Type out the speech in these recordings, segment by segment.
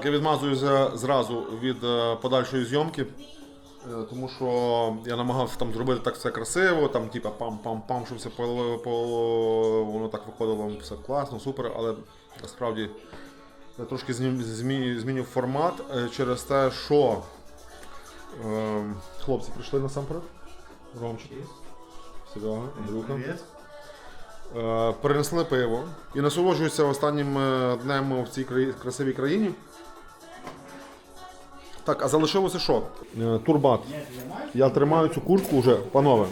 Так, я відмазуюся зразу від е, подальшої зйомки, е, тому що я намагався там зробити так все красиво, там типа пам-пам-пам, щоб все по, по, воно так виходило все класно, супер, але насправді я трошки змі- змі- змінив формат е, через те, що е, хлопці прийшли насамперед. Ромчик, Серега, Андрюха. Перенесли пиво і насолоджуюся останнім днем в цій красивій країні. Так, а залишилося що? Е, Турбат. Я тримаю цю куртку вже, панове.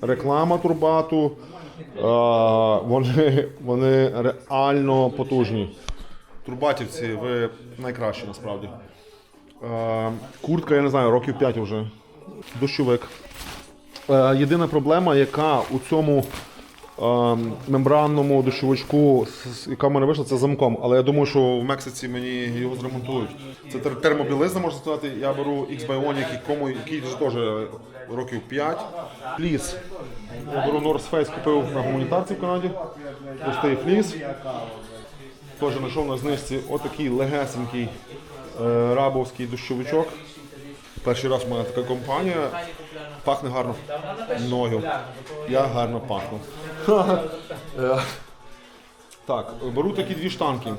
Реклама турбату. Е, Вони, вони реально потужні. Турбатівці, ви найкращі насправді. Е, Куртка, я не знаю, років 5 вже. Дощовик. Єдина проблема, яка у цьому мембранному дощовичку, с- с- яка в мене вийшла, це замком. Але я думаю, що в Мексиці мені його зремонтують. Це тер- термобілизна, можна сказати. Я беру X-Bionic, якому, який вже теж років 5. Фліс. Я беру North Face, купив на гуманітарці в Канаді. Простий фліс. Теж знайшов на знижці отакий легесенький е, рабовський дощовичок. Перший раз в мене така компанія. Пахне гарно мною. Я гарно пахну. Е, Так, беру такі дві штанки.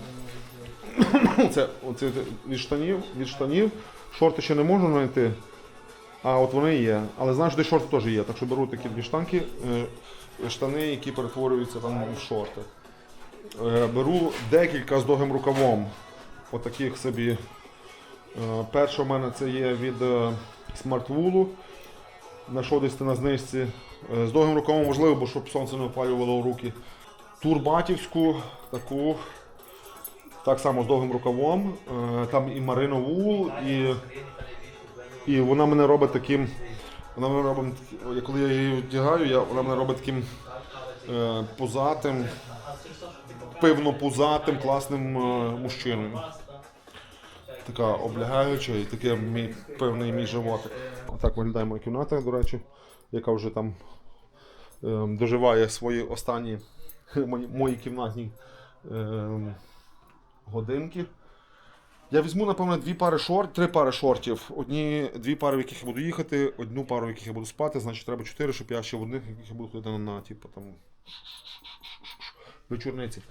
Це оце від штанів, від штанів. Шорти ще не можу знайти. А от вони є. Але знаю, що де шорти теж є. Так що беру такі дві штанки, е, штани, які перетворюються там в шорти. Е, Беру декілька з довгим рукавом. Отаких собі. Е, Перша в мене це є від Smartwool. Знайшов десь на знижці. Е, З довгим рукавом можливо, бо щоб сонце не опалювало руки. Турбатівську таку. Так само з довгим рукавом. Е, Там і Wool, і, і вона мене робить таким. Вона мене робить, коли я її вдягаю, я, вона мене робить таким е, пузатим, пивно-пузатим, класним е, мужчиною. Така облягаюча і таке мій певний мій животик. Отак виглядає моя кімната, до речі, яка вже там е, доживає свої останні мої, кімнатні е, годинки. Я візьму, напевно, дві пари шорт, три пари шортів. Одні, дві пари, в яких я буду їхати, одну пару, в яких я буду спати, значить треба чотири, щоб я ще в одних, в яких я буду ходити на, на типу, там, вечорниці.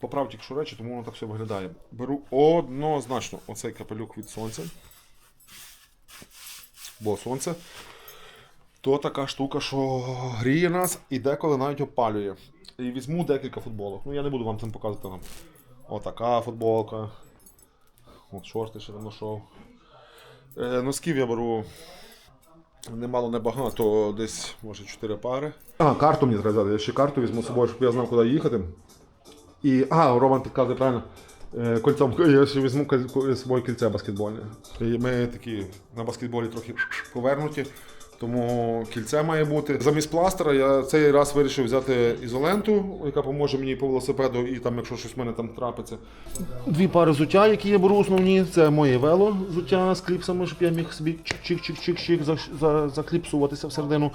Поправ тільки речі, тому воно так все виглядає. Беру однозначно оцей капелюк від сонця. Бо сонце то така штука, що гріє нас і деколи навіть опалює. І візьму декілька футболок. Ну я не буду вам цим показувати нам. Отака футболка. От шорти ще там знайшов. Е, носків я беру немало небагато, десь може 4 пари. А, карту мені треба. Я ще карту візьму з собою, щоб я знав, куди їхати. І. А, Роман підказує правильно. Е, Кольцом я ще візьму з собою кільце баскетбольне. Ми такі на баскетболі трохи повернуті, тому кільце має бути. Замість пластира я цей раз вирішив взяти ізоленту, яка поможе мені по велосипеду, і там, якщо щось в мене там трапиться. Дві пари взуття, які я беру основні, це моє вело взуття з кліпсами, щоб я міг собі чик-чик-чик-чик за, за, закліпсуватися всередину.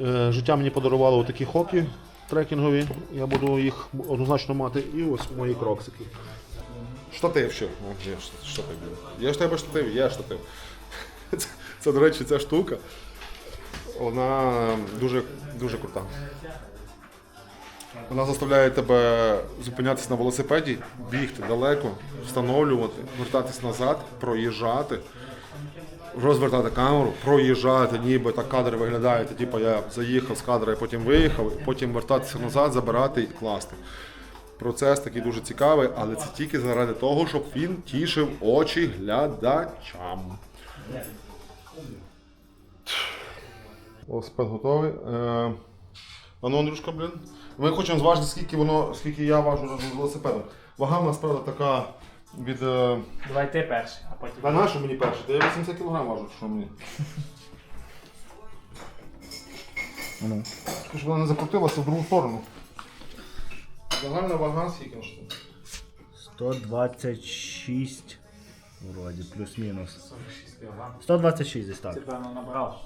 Е, життя мені подарувало такі хоки трекінгові. Я буду їх однозначно мати. І ось мої кроксики. Штатив ще. О, є штатив. є. Штатив, є штатив. Це, до речі, ця штука. Вона дуже, дуже крута. Вона заставляє тебе зупинятися на велосипеді, бігти далеко, встановлювати, вертатись назад, проїжджати, розвертати камеру, проїжджати, ніби так кадри виглядають. Типу я заїхав з кадра, і потім виїхав, потім вертатися назад, забирати і класти. Процес такий дуже цікавий, але це тільки заради того, щоб він тішив очі глядачам. Велосипед готовий. Е, а ну, Андрюшка, блін. Ми хочемо зважити, скільки воно, скільки я важу разом з велосипедом. Вага в нас правда така від. е, Давай ти перший, а потім. Та наша мені перше, та я 80 кг важу, що мені. Ну. Щоб вона не закрутилася в другу сторону. Загальна вага скільки ж тут? 126. Вроді, плюс-мінус. 126 десь так. Ти певно набрав.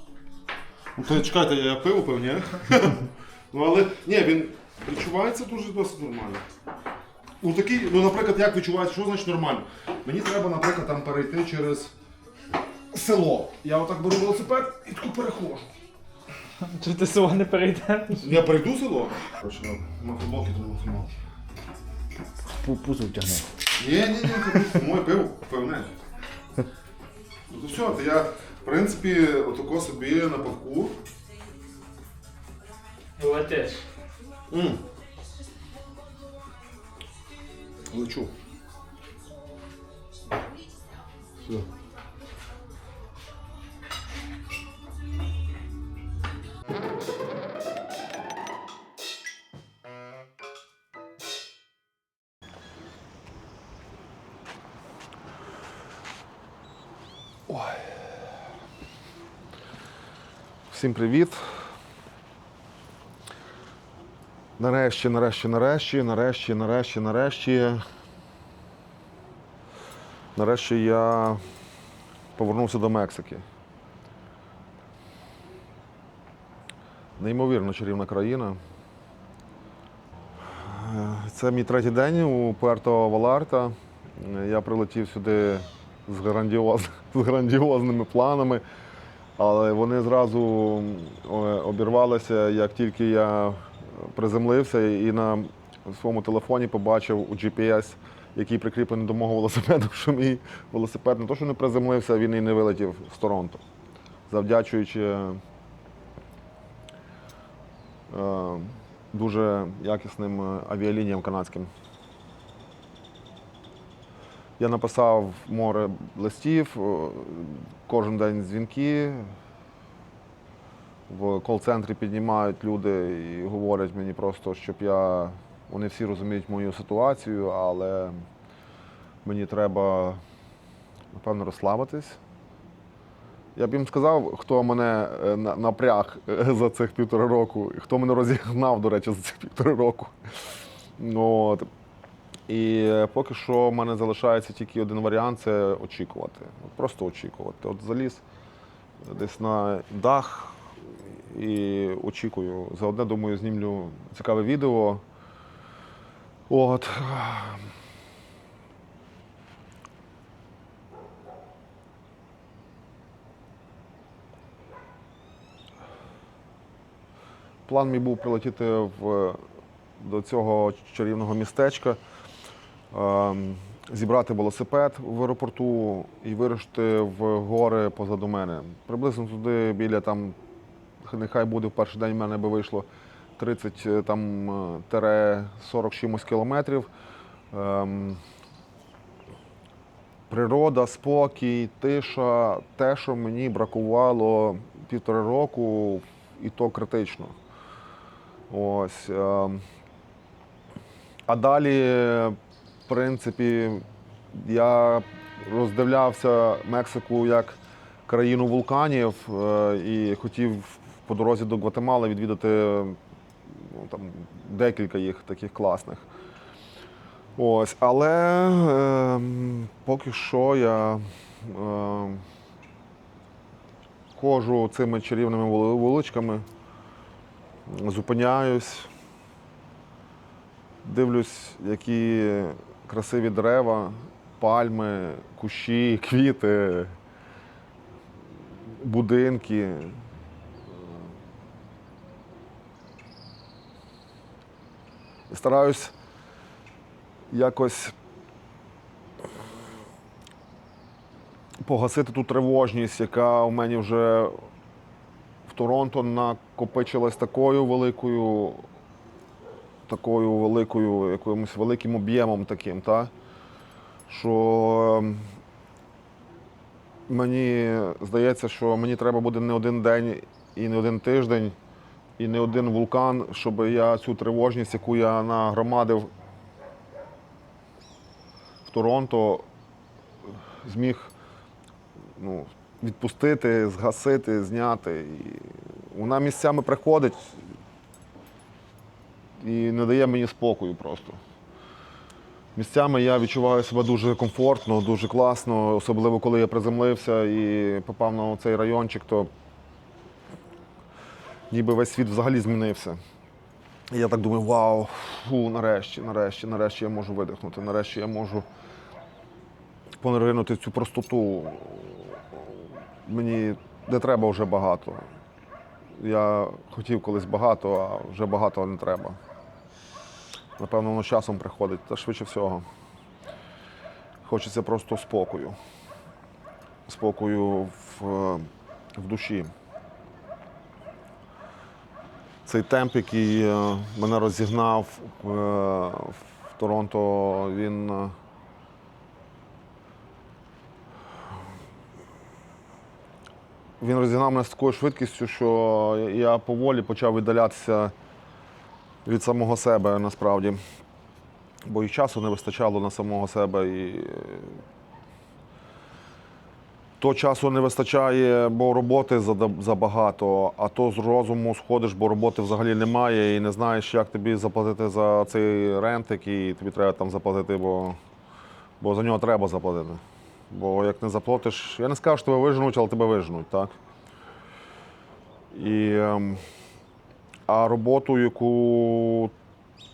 Ну то чекайте, я пиво пив, ні? ну але ні, він відчувається дуже досить нормально. Ну такий, ну, наприклад, як відчуваєш, що значить нормально? Мені треба, наприклад, там перейти через село. Я отак беру велосипед і таку перехожу. Чи ти село не перейде? Я перейду село. Короче, на, на футболки тому. Пу- Пузо втягни. Ні, ні, ні, це моє пиво, певне. Ну то все, то я, принципі, отако собі на павку. Летиш. М. Лечу. Все. Всім привіт. Нарешті, нарешті, нарешті, нарешті, нарешті, нарешті. Нарешті я повернувся до Мексики. Неймовірно чарівна країна. Це мій третій день у Пуерто Валарта. Я прилетів сюди з, грандіоз... з грандіозними планами, але вони зразу обірвалися, як тільки я приземлився і на своєму телефоні побачив у GPS, який прикріплений до мого велосипеду, що мій велосипед не то, що не приземлився, він і не вилетів з Торонто. Завдячуючи е, дуже якісним е, авіалініям канадським. Я написав море листів, е, кожен день дзвінки. В кол-центрі піднімають люди і говорять мені просто, щоб я. Вони всі розуміють мою ситуацію, але мені треба, напевно, розслабитись. Я б їм сказав, хто мене е, напряг е, за цих півтора року, хто мене розігнав, до речі, за цих півтора року. Ну, От. І поки що в мене залишається тільки один варіант це очікувати. Просто очікувати. От заліз десь на дах і очікую. Заодне, думаю, знімлю цікаве відео. От. План мій був прилетіти в, до цього чарівного містечка, зібрати велосипед в аеропорту і вирушити в гори позаду мене. Приблизно туди біля там, нехай буде в перший день в мене би вийшло 30 е, е, тире 40 чимось кілометрів. Ем, природа, спокій, тиша, те, що мені бракувало півтора року, і то критично. Ось. ем. А далі, в принципі, я роздивлявся Мексику як країну вулканів е, і хотів по дорозі до Гватемали відвідати ну, там, декілька їх таких класних. Ось, але ем, поки що я ем, ходжу цими чарівними вуличками, зупиняюсь, дивлюсь, які красиві дерева, пальми, кущі, квіти, будинки. Стараюсь якось погасити ту тривожність, яка у мене вже в Торонто накопичилась такою великою, такою великою, якимось великим об'ємом таким, та? що ем, мені здається, що мені треба буде не один день і не один тиждень, і не один вулкан, щоб я цю тривожність, яку я нагромадив в Торонто, зміг ну, відпустити, згасити, зняти. І вона місцями приходить і не дає мені спокою просто. Місцями я відчуваю себе дуже комфортно, дуже класно, особливо коли я приземлився і попав на цей райончик, то ніби весь світ взагалі змінився. І я так думаю, вау, фу, нарешті, нарешті, нарешті я можу видихнути, нарешті я можу понеринути цю простоту. Мені не треба вже багато. Я хотів колись багато, а вже багато не треба. Напевно, воно часом приходить, та швидше всього. Хочеться просто спокою. Спокою в, в душі. Цей темп, який е, мене розігнав е, в Торонто, він. е, Він розігнав мене з такою швидкістю, що я поволі почав віддалятися від самого себе насправді. Бо і часу не вистачало на самого себе. І... То часу не вистачає, бо роботи забагато, а то з розуму сходиш, бо роботи взагалі немає і не знаєш, як тобі заплатити за цей рент, який тобі треба там заплатити, бо, бо за нього треба заплатити. Бо як не заплатиш, я не скажу, що тебе виженуть, але тебе виженуть, так? І, ем, а роботу, яку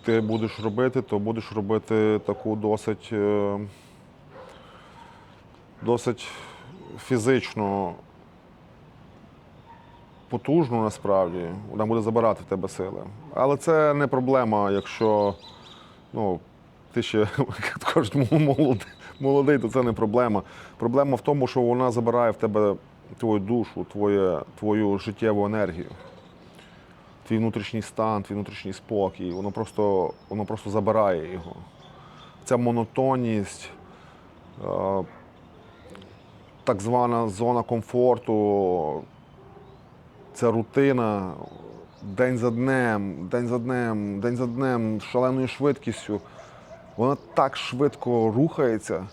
ти будеш робити, то будеш робити таку досить, е, досить фізично потужну насправді. Вона буде забирати в тебе сили. Але це не проблема, якщо ну, ти ще кажуть, молодий, молодий, то це не проблема. Проблема в тому, що вона забирає в тебе твою душу, твоє, твою життєву енергію, твій внутрішній стан, твій внутрішній спокій. Воно просто, воно просто забирає його. Ця монотонність, е, так звана зона комфорту, ця рутина день за днем, день за днем, день за днем, шаленою швидкістю. Вона так швидко рухається,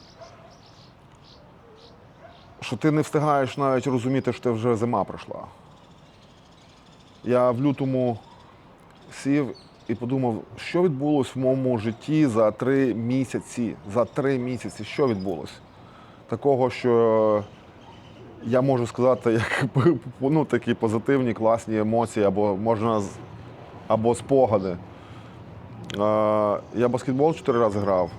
що ти не встигаєш навіть розуміти, що ти вже зима прийшла. Я в лютому сів і подумав, що відбулося в моєму житті за три місяці. За три місяці, що відбулося? Такого, що я можу сказати, як ну, такі позитивні, класні емоції, або можна або спогади. Я баскетбол чотири рази грав.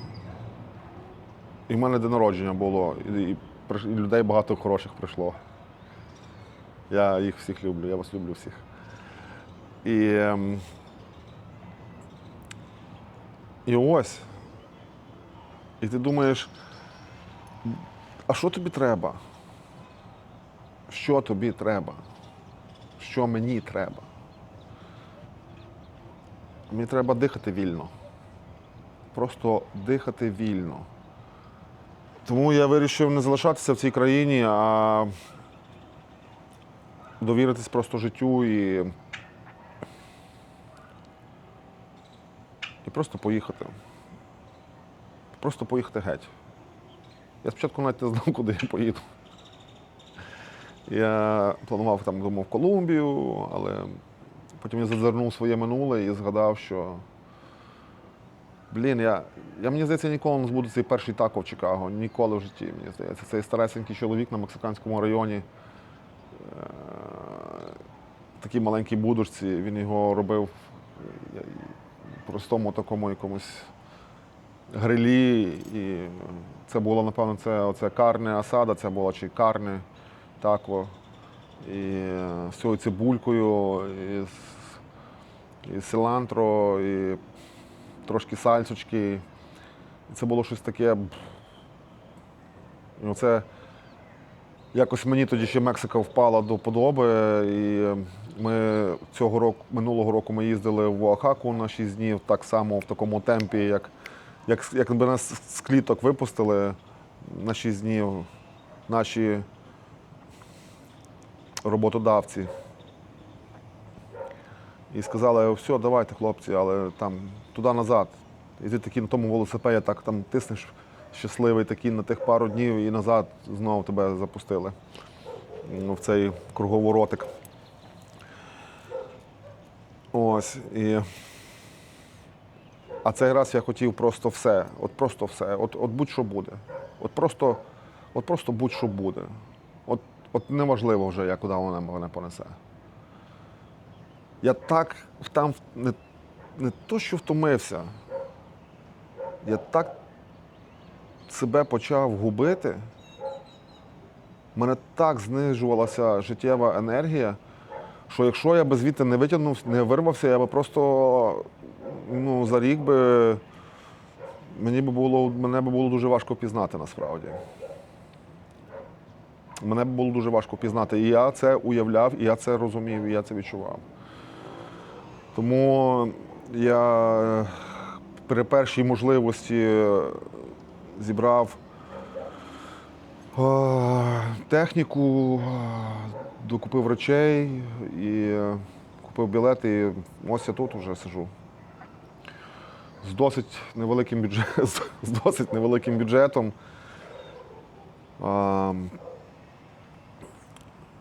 І в мене день народження було, і людей багато хороших прийшло. Я їх всіх люблю, я вас люблю всіх. І, ем, і ось. І ти думаєш, а що тобі треба? Що тобі треба? Що мені треба? Мені треба дихати вільно. Просто дихати вільно. Тому я вирішив не залишатися в цій країні, а довіритись просто життю і, і просто поїхати. Просто поїхати геть. Я спочатку навіть не знав, куди я поїду. Я планував там, думав, Колумбію, але потім я зазирнув своє минуле і згадав, що блін, я, я мені здається, ніколи не збуду цей перший тако в Чикаго. Ніколи в житті, мені здається. Цей старесенький чоловік на мексиканському районі. е, Такій маленькій будочці, він його робив простому такому якомусь грилі. І це було, напевно, це оце карне асада, це було чи карне тако. І е, з цією цибулькою, і з, і силантро, і трошки сальсочки. І це було щось таке. І оце якось мені тоді ще Мексика впала до подоби. І ми цього року, минулого року ми їздили в Оахаку на 6 днів, так само в такому темпі, як, як, якби нас з кліток випустили на 6 днів наші роботодавці. І сказали, все, давайте, хлопці, але там туди-назад. І ти такий на тому велосипеді так там тиснеш щасливий такий на тих пару днів і назад знову тебе запустили в цей круговоротик. Ось. І... А цей раз я хотів просто все. От просто все. От, от будь-що буде. От просто, от просто будь-що буде. От, от неважливо вже, як куди вона мене понесе. Я так там не не то, що втомився. Я так себе почав губити. У мене так знижувалася життєва енергія, що якщо я би звідти не витягнув, не вирвався, я би просто ну, за рік би мені би було, мене би було дуже важко пізнати насправді. Мене б було дуже важко пізнати. І я це уявляв, і я це розумів, і я це відчував. Тому я е, при першій можливості е, зібрав е, техніку, докупив речей і е, купив білети. І ось я тут вже сижу. З досить невеликим бюджетом. З досить невеликим бюджетом.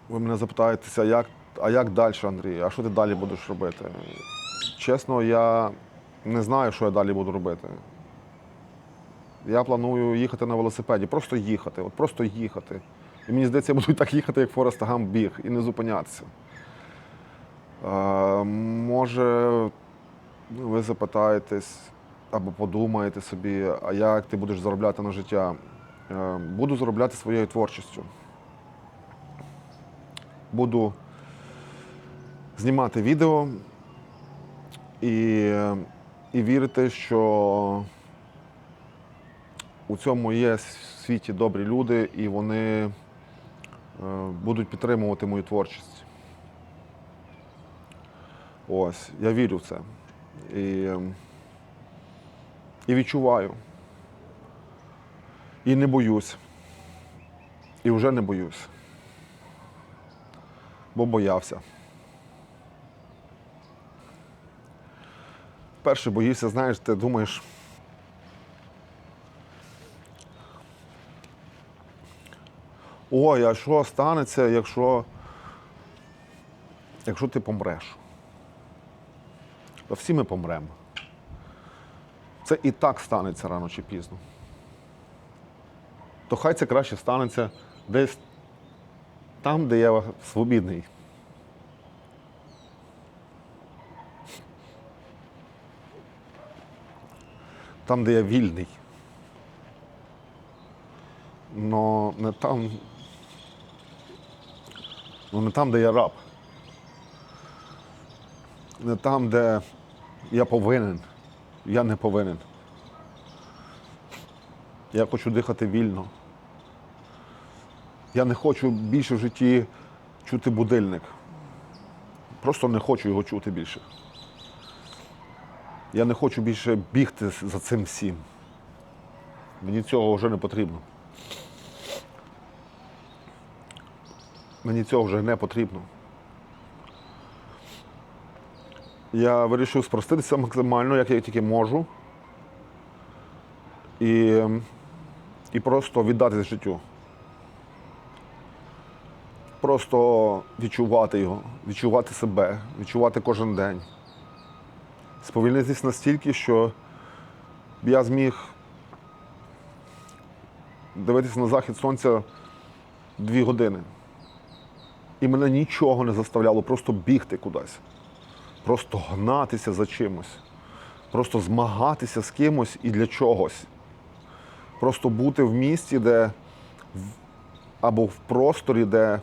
Ви мене запитаєтеся, як, а як далі, Андрій? А що ти далі будеш робити? Чесно, я не знаю, що я далі буду робити. Я планую їхати на велосипеді, просто їхати, от просто їхати. І мені здається, я буду так їхати, як Форест Гамп біг, і не зупинятися. Е, може, ви запитаєтесь або подумаєте собі, а як ти будеш заробляти на життя? Е, буду заробляти своєю творчістю. Буду знімати відео і, і вірити, що у цьому є в світі добрі люди, і вони будуть підтримувати мою творчість. Ось, я вірю в це. І, і відчуваю. І не боюсь. І вже не боюсь. Бо боявся. Перше боїшся, знаєш, ти думаєш. Ой, а що станеться, якщо, якщо ти помреш? Та всі ми помремо. Це і так станеться рано чи пізно. То хай це краще станеться десь там, де я свобідний. Там, де я вільний. Но не там. Ну не там, де я раб. Не там, де я повинен. Я не повинен. Я хочу дихати вільно. Я не хочу більше в житті чути будильник. Просто не хочу його чути більше. Я не хочу більше бігти за цим всім. Мені цього вже не потрібно. Мені цього вже не потрібно. Я вирішив спроститися максимально, як я тільки можу. І, і просто віддатися життю. Просто відчувати його, відчувати себе, відчувати кожен день. Сповільнитись настільки, що я зміг дивитися на захід сонця дві години. І мене нічого не заставляло просто бігти кудись, просто гнатися за чимось, просто змагатися з кимось і для чогось. Просто бути в місті, де або в просторі, де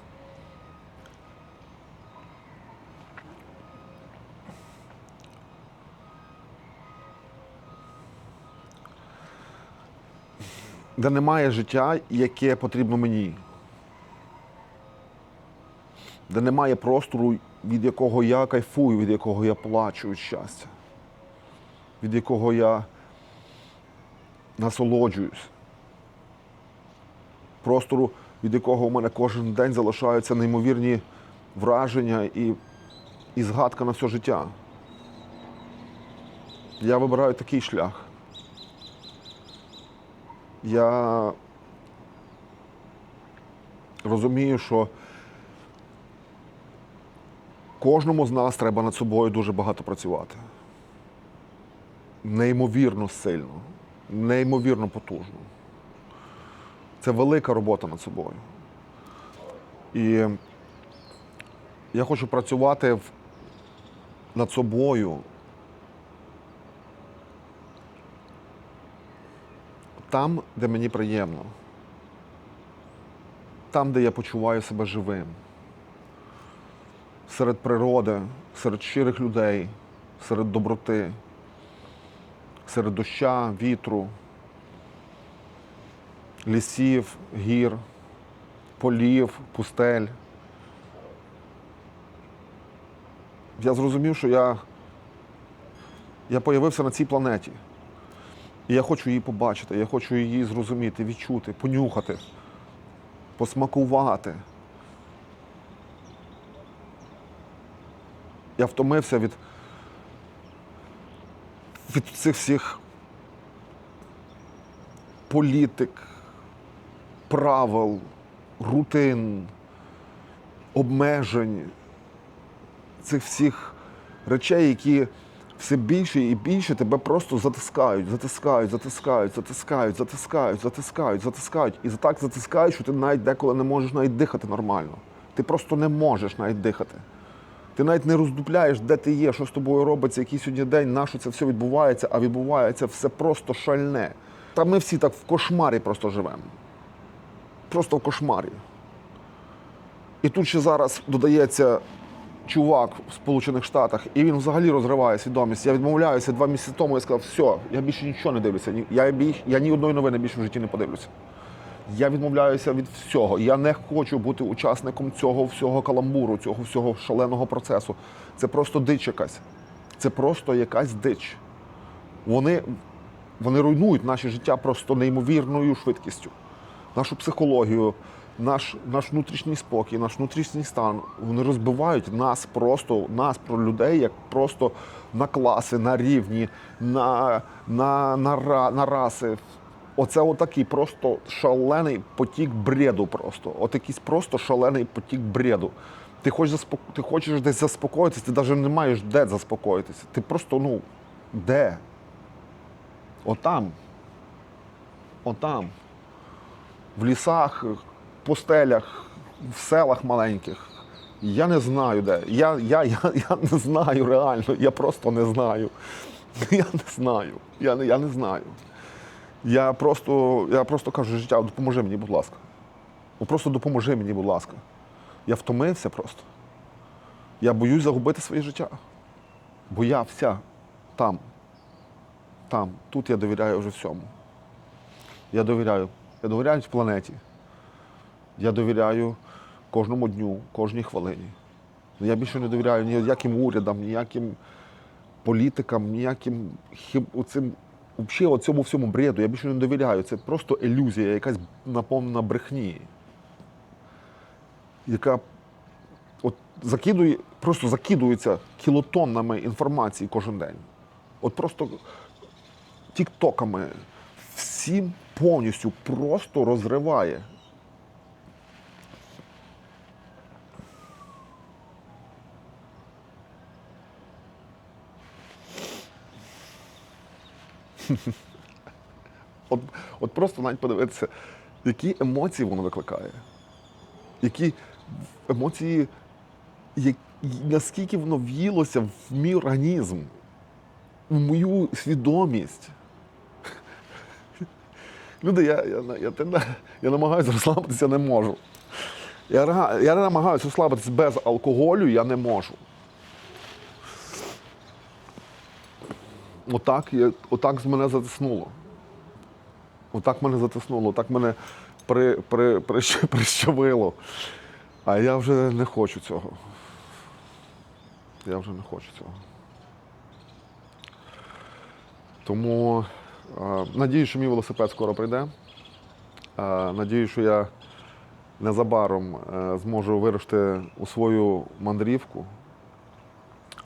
де немає життя, яке потрібно мені. Де немає простору, від якого я кайфую, від якого я плачу від щастя, від якого я насолоджуюсь. Простору, від якого у мене кожен день залишаються неймовірні враження і, і згадка на все життя. Я вибираю такий шлях. Я розумію, що Кожному з нас треба над собою дуже багато працювати. Неймовірно сильно, неймовірно потужно. Це велика робота над собою. І я хочу працювати над собою там, де мені приємно, там, де я почуваю себе живим серед природи, серед щирих людей, серед доброти, серед доща, вітру, лісів, гір, полів, пустель. Я зрозумів, що я, я появився на цій планеті. І я хочу її побачити, я хочу її зрозуміти, відчути, понюхати, посмакувати. Я втомився від, від цих всіх політик, правил, рутин, обмежень, цих всіх речей, які все більше і більше тебе просто затискають, затискають, затискають, затискають, затискають, затискають, затискають. І так затискають, що ти навіть деколи не можеш навіть дихати нормально. Ти просто не можеш навіть дихати. Ти навіть не роздупляєш, де ти є, що з тобою робиться, який сьогодні день, на що це все відбувається, а відбувається все просто шальне. Та ми всі так в кошмарі просто живемо. Просто в кошмарі. І тут ще зараз додається чувак в Сполучених Штатах, і він взагалі розриває свідомість. Я відмовляюся два місяці тому. Я сказав, все, я більше нічого не дивлюся. Я, я ні одної новини більше в житті не подивлюся. Я відмовляюся від всього. Я не хочу бути учасником цього всього каламбуру, цього всього шаленого процесу. Це просто дич якась. Це просто якась дич. Вони, вони руйнують наше життя просто неймовірною швидкістю. Нашу психологію, наш, наш внутрішній спокій, наш внутрішній стан. Вони розбивають нас просто, нас про людей, як просто на класи, на рівні, на, на, на, на раси. Оце отакий просто шалений потік бреду. Просто. От якийсь просто шалений потік бреду. Ти хочеш, заспоко... ти хочеш десь заспокоїтися, ти навіть не маєш де заспокоїтися. Ти просто, ну, де? Отам. Отам. В лісах, пустелях, в селах маленьких. Я не знаю де. Я, я, я, я не знаю реально. Я просто не знаю. Я не знаю. Я не, я не знаю. Я просто, я просто кажу, життя, допоможи мені, будь ласка. Просто допоможи мені, будь ласка. Я втомився просто. Я боюсь загубити своє життя. Бо я вся там. Там. Тут я довіряю вже всьому. Я довіряю. Я довіряю планеті. Я довіряю кожному дню, кожній хвилині. Я більше не довіряю ніяким урядам, ніяким політикам, ніяким хіб... взагалі цьому всьому бреду. Я більше не довіряю. Це просто ілюзія, якась наповнена брехні, яка от закидує, просто закидується кілотоннами інформації кожен день. От просто тіктоками всім повністю просто розриває. От, от просто навіть подивитися, які емоції воно викликає. Які емоції, як, наскільки воно в'їлося в мій організм, в мою свідомість. Люди, я, я, я, я, я намагаюся розслабитися, не можу. Я, я намагаюся розслабитися без алкоголю, я не можу. Отак, я, отак з мене затиснуло. Отак мене затиснуло, отак мене при, при, прищ- прищавило. А я вже не хочу цього. Я вже не хочу цього. Тому е, надію, що мій велосипед скоро прийде. Е, надію, що я незабаром е, зможу вирушити у свою мандрівку.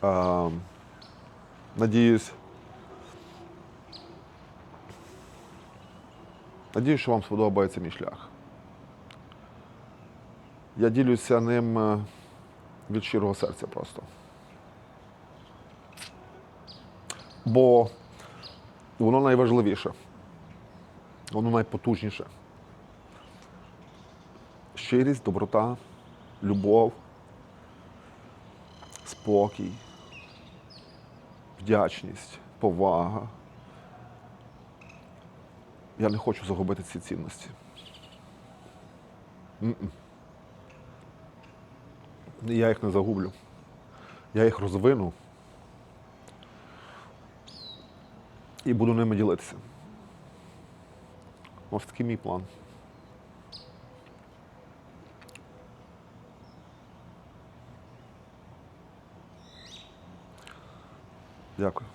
Е, надіюсь. Надіюсь, що вам сподобається мій шлях. Я ділюся ним е, від щирого серця просто. Бо воно найважливіше, воно найпотужніше. Щирість, доброта, любов, спокій, вдячність, повага. Я не хочу загубити ці цінності. М-м. Я їх не загублю. Я їх розвину і буду ними ділитися. Ось такий мій план. Дякую.